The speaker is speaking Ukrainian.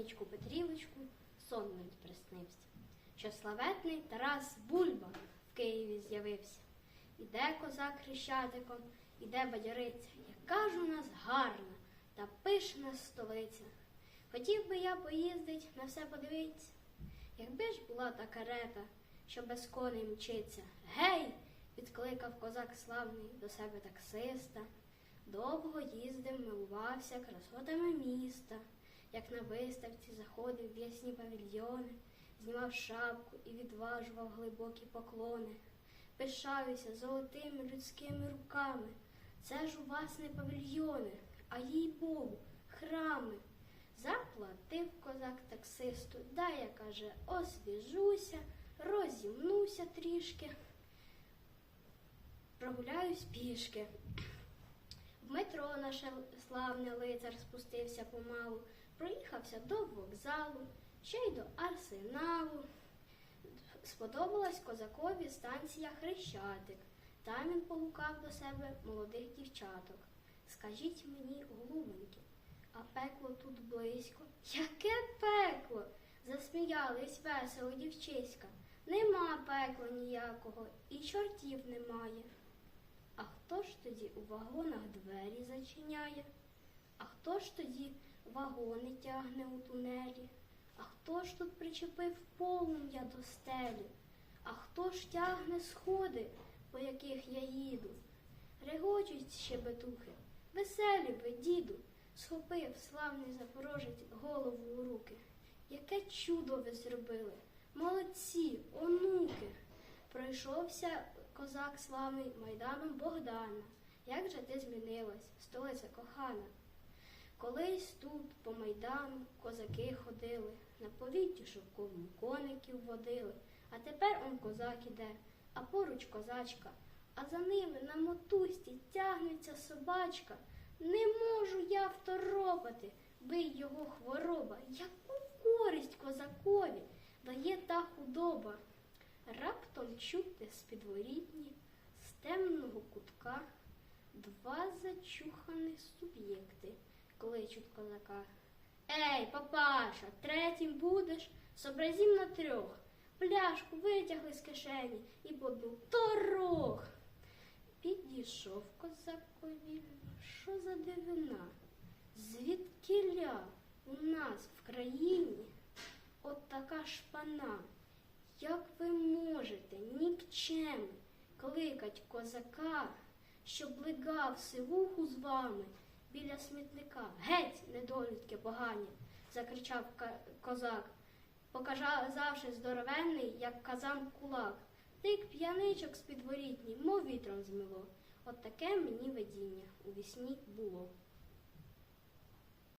нічку Петрівочку сон мені приснився, що славетний Тарас Бульба в Києві з'явився. Іде козак хрещатиком, іде бадьориця, яка ж у нас гарна та пишна столиця. Хотів би я поїздить на все подивитися, якби ж була та карета, що без коней мчиться. Гей! підкликав козак славний до себе таксиста. Довго їздив, милувався красотами міста, як на виставці заходив в ясні павільйони, знімав шапку і відважував глибокі поклони. Пишаюся золотими людськими руками. Це ж у вас не павільйони, а їй Богу, храми. Заплатив козак таксисту, дай я каже, освіжуся, розімнуся трішки, прогуляюсь пішки. В метро наше славне лицар спустився помалу, проїхався до вокзалу, ще й до арсеналу. Сподобалась козакові станція Хрещатик. Там він погукав до себе молодих дівчаток. Скажіть мені, голубеньки, а пекло тут близько. Яке пекло? засміялись весело дівчиська. Нема пекла ніякого, і чортів немає. А хто ж тоді у вагонах двері зачиняє? А хто ж тоді вагони тягне у тунелі? А хто ж тут причепив полум'я до стелі? А хто ж тягне сходи, по яких я їду? Регочуть щебетухи, веселі ви, діду, схопив славний запорожець голову у руки. Яке чудо ви зробили! Молодці, онуки! Пройшовся козак славний майданом Богдана. Як же ти змінилась, столиця кохана? Колись тут по майдану козаки ходили, на повітті шовковому коників водили, а тепер он козак іде, а поруч козачка, а за ними на мотузці тягнеться собачка. Не можу я второпати, бий його хвороба. Яку користь козакові дає та худоба? Раптом чути з підворітні, з темного кутка два зачуханих суб'єкти кличуть козака. Ей, папаша, третім будеш, сообразім на трьох. Пляшку витягли з кишені і подув торох. Підійшов козак повільно, що за дивина? Звідкіля у нас в країні от така шпана? Як ви можете, нікчем, кликать козака, щоб легав сивуху з вами біля смітника? Геть, недолюдки погані, закричав козак, показавши здоровенний, як казан кулак. Тик п'яничок з підворітні, мов вітром змило. От таке мені видіння у вісні було.